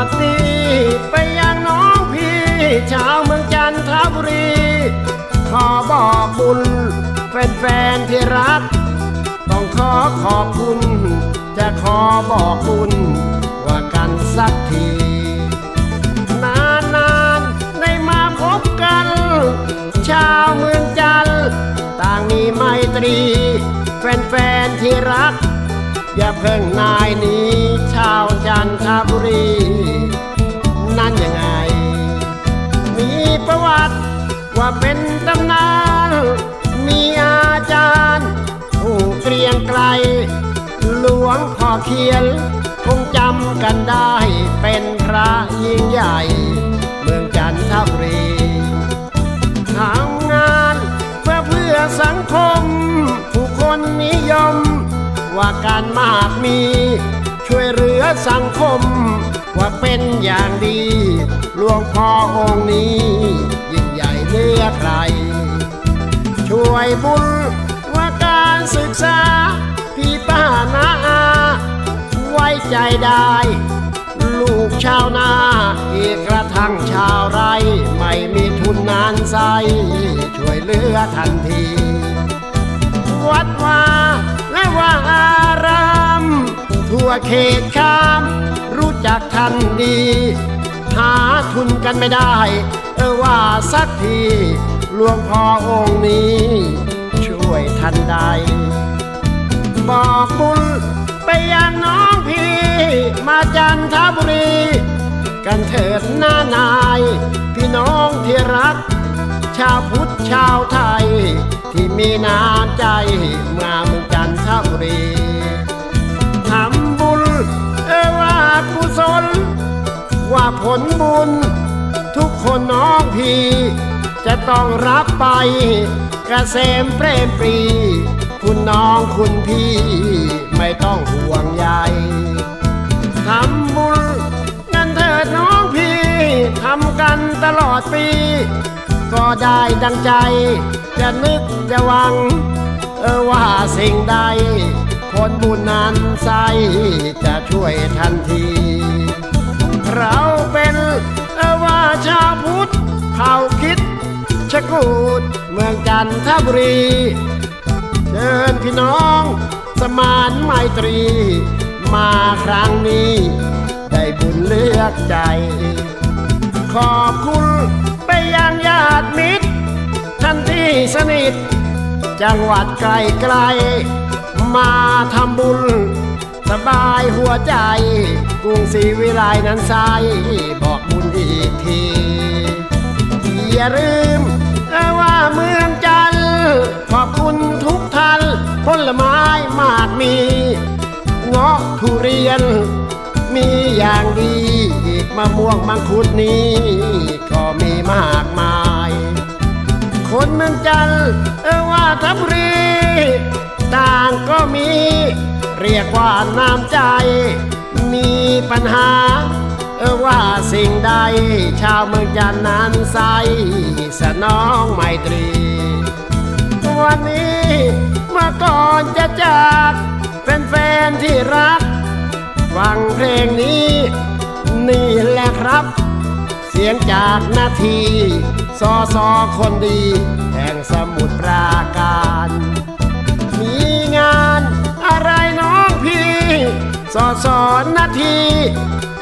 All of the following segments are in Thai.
ากซีไปยังน้องพี่ชาวเมืองจันทบุรี ขอบอกบุญเป็นแฟนที่รัก ต้องขอขอบคุณ จะขอบอกบุญว่ากันสักที นานๆานได้มาพบกัน ชาวเมืองจันต่างมีไมตรี แฟนๆที่รัก อย่าเพิ่งนายนี้ชาว นทบุรี นั่นยังไง มีประวัติว่าเป็นตำนาน มีอาจารย์ ผู้เกรียงไกล หลวงพ่อเขียน คงจำกันได้เป็นพระยิ่งใหญ่ เมืองจันทบุรีทำงานเพื่อเพื่อสังคม ผู้คนนิยม ว่าการมากมี ช่วยเหลือสังคม ว่าเป็นอย่างดีหลวงพ่อองค์นี้ ยิ่งใหญ่เหนือใคร ช่วยบุญว่าการศึกษา พี่ป้านาอาไว้ใจได้ ลูกชาวนาอีกกระทั่งชาวไร่ไม่มีทุนนานใสช่วยเหลือทันที วัดว่าและว่าอาราม ทั่วเขตข้ามรู้จักท่านดี หาทุนกันไม่ได้ เออว่าสักทีหลวงพ่อองค์นี้ ช่วยท่านใด บอกบุญไปยังน้องพี่มาจันทบุรี กันเถิดหน้านาย พี่น้องที่รัก ชาวพุทธชาวไทย ที่มีน้ำใจมาเมืองจันทบุรี ลว่าผลบุญ ทุกคนน้องพี่ จะต้องรับไปกระเกษมเปรมปรี คุณน้องคุณพี่ ไม่ต้องห่วงใยทำบุญกันเถิดน้องพี่ทำกันตลอดปี ก็ได้ดังใจ จะนึกจะหวัง เออว่าสิ่งใดคนบุญนั้นใสจะช่วยทันที กูดเมืองจันทบุรี เชิญพี่น้อง สมานไมตรี มาครั้งนี้ ได้บุญเลือกใจ ขอบคุณไปยังญาติมิตรท่านที่สนิท จังหวัดไกลๆมาทำบุญ สบายหัวใจ กรุงศรีวิไลนั้นใสบอกบุญอีกทีอย่าลืม เมืองจันทร์ขอบคุณทุกท่านผลไม้มากมีเงาะทุเรียน มีอย่างดีอีกมะม่วงมังคุดนี้ ก็มีมากมาย คนเมืองจันทร์เออว่าทับรีต่างก็มี เรียกว่าน้ำใจ มีปัญหา ว่าสิ่งใด ชาวเมืองจันนั้นใสสนองไมตรี วันนี้เมื่อก่อนจะจากแฟนๆที่รัก ฟังเพลงนี้ นี่แหละครับ เสียงจากนาทีซอซอคนดี แห่งสมุทรปราการ สอสอนนาที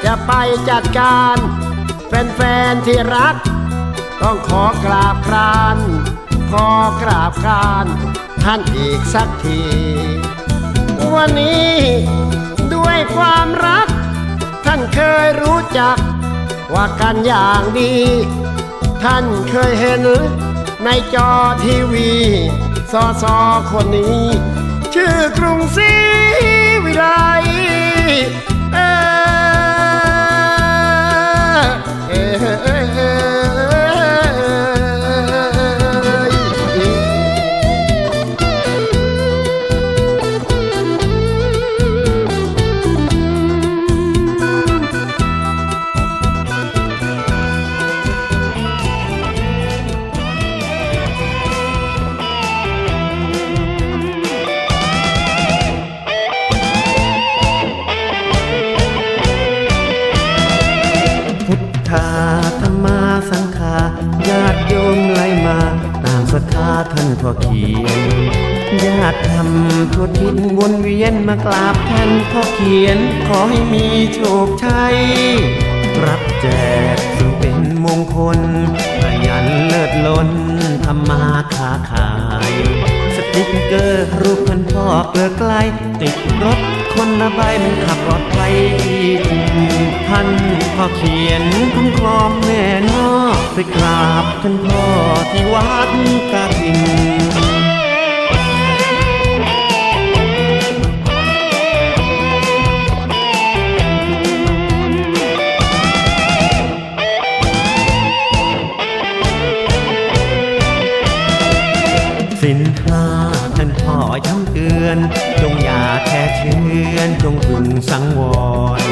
จะไปจัดการ แฟนๆที่รัก ต้องขอกราบคราน ขอกราบคราน ท่านอีกสักที วันนี้ด้วยความรัก ท่านเคยรู้จัก ว่ากันอย่างดี ท่านเคยเห็น ในจอทีวีสอสอคนนี้ ชื่อกรุงศรี วิไคิดวนเวียนมากราบท่านพ่อเขียน ขอให้มีโชคชัย รับแจกซึ่งเป็นมงคลขยันเลิศล้นทำมาค้าขาย สติ๊กเกอร์รูปพันพ่อเกลือไกล ติดรถคนละใบมันขับรถไปที่จริงท่านพ่อเขียนคุ้มครองแม่นอไปกราบท่านพ่อที่วัดกาทิง นห้าท่านพ่อย้ำเตือน จงอย่าแค่เชื่อนจงพึงสังวร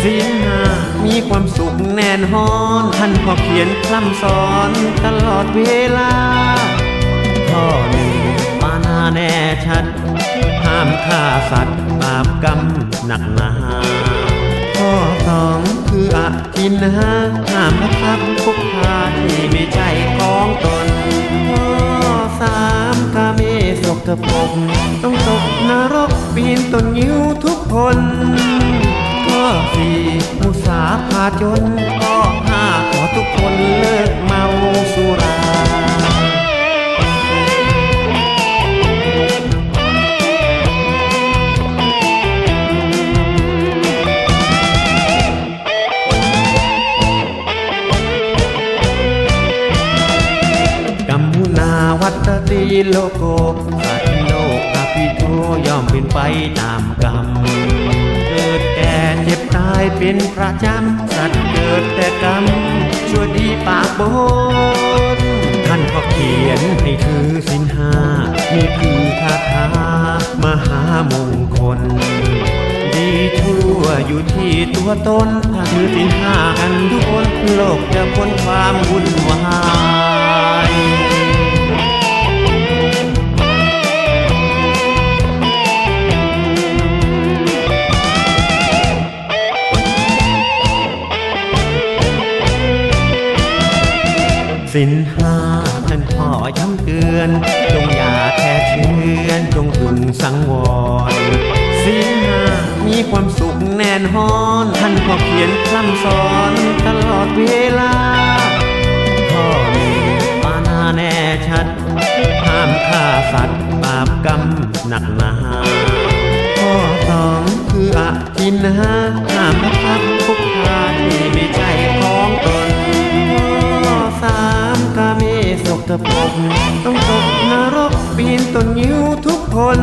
สินห้ามีความสุขแน่นฮอน ท่านพ่อเขียนคำสอนตลอดเวลา ข้อหนึ่งปานาแน่ชัด ห้ามฆ่าสัตว์บาปกรรมหนักหนาข้อสองคืออทินหาห้ามประทับคุกคาที่ไม่ใช่ของตน สกปรกต้องตกนรกปีนต้นยิ้วทุกคนข้อสี่มุสาพาจนข้อห้าขอทุกคนเลิกเมาสุรากัมมุนาวัตติโลโก ตามกรรม เกิดแก่เจ็บตายเป็นประจำสัตว์เกิดแต่กรรมชั่วดีปากบนท่านก็เขียนให้ถือสินห้านี่คือคาถามหามงคล ดีชั่วอยู่ที่ตัวตนถ้าถือสินห้ากันทุกคนโลกจะพ้นความวุ่นวาย สินห้าท่านพ่อย้ำเตือน จงอย่าแค่เชื่อนจงพึงสังวรสินห้ามีความสุขแน่นฮอนท่านพ่อเขียนคำสอนตลอดเวลาข้อหนึ่งปานาแน่ชัดห้ามฆ่าสัตว์บาปกรรมหนักหนาข้อสองคืออทินหาห้ามประทัก ก ต้องตกนรกปีนต้นยิ้วทุกคน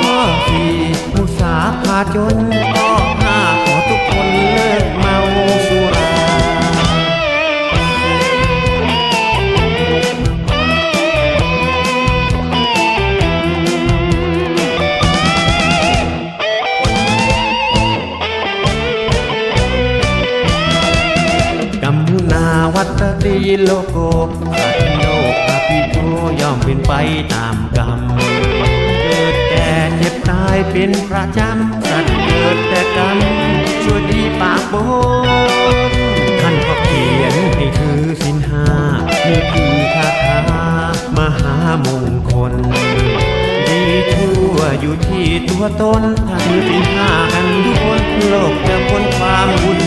ข้อสี่มุสาพาจนข้อห้าขอทุกคนเลิกเมาสุรากัมมุนาวัตติโลโกสัตว์โลก ย่อมเป็นไปตามกรรม เกิดแก่เจ็บตายเป็นประจำสัตว์เกิดแต่กรรมชั่วดีปากบนท่านก็เขียนให้ถือสินห้านี่คือคาถามหามงคล ดีชั่วอยู่ที่ตัวตนถ้าถือสินห้ากันทุกคนโลกจะพ้นความวุ่น